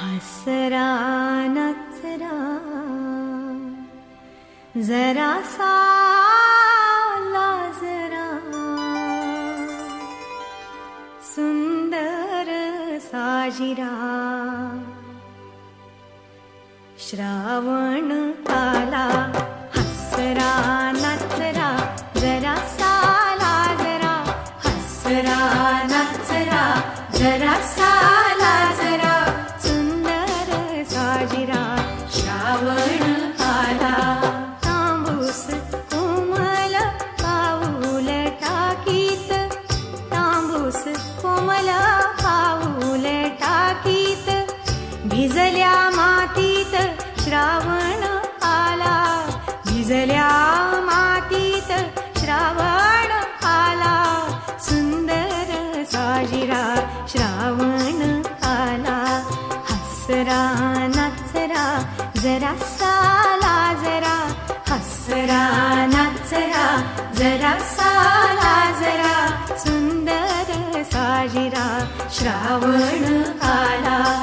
हसरा नचरा जरा लाजरा सुंदर साजिरा श्रावण काला हसरा नचरा जरा साला जरा हसरा नचरा जरा सा भिजल्या मातीत श्रावण आला. भिजल्या मातीत श्रावण आला. सुंदर साजिरा श्रावण आला. हसरा नाचरा जरा साला जरा हसरा नाचरा जरा साला जरा सुंदर साजिरा श्रावण आला.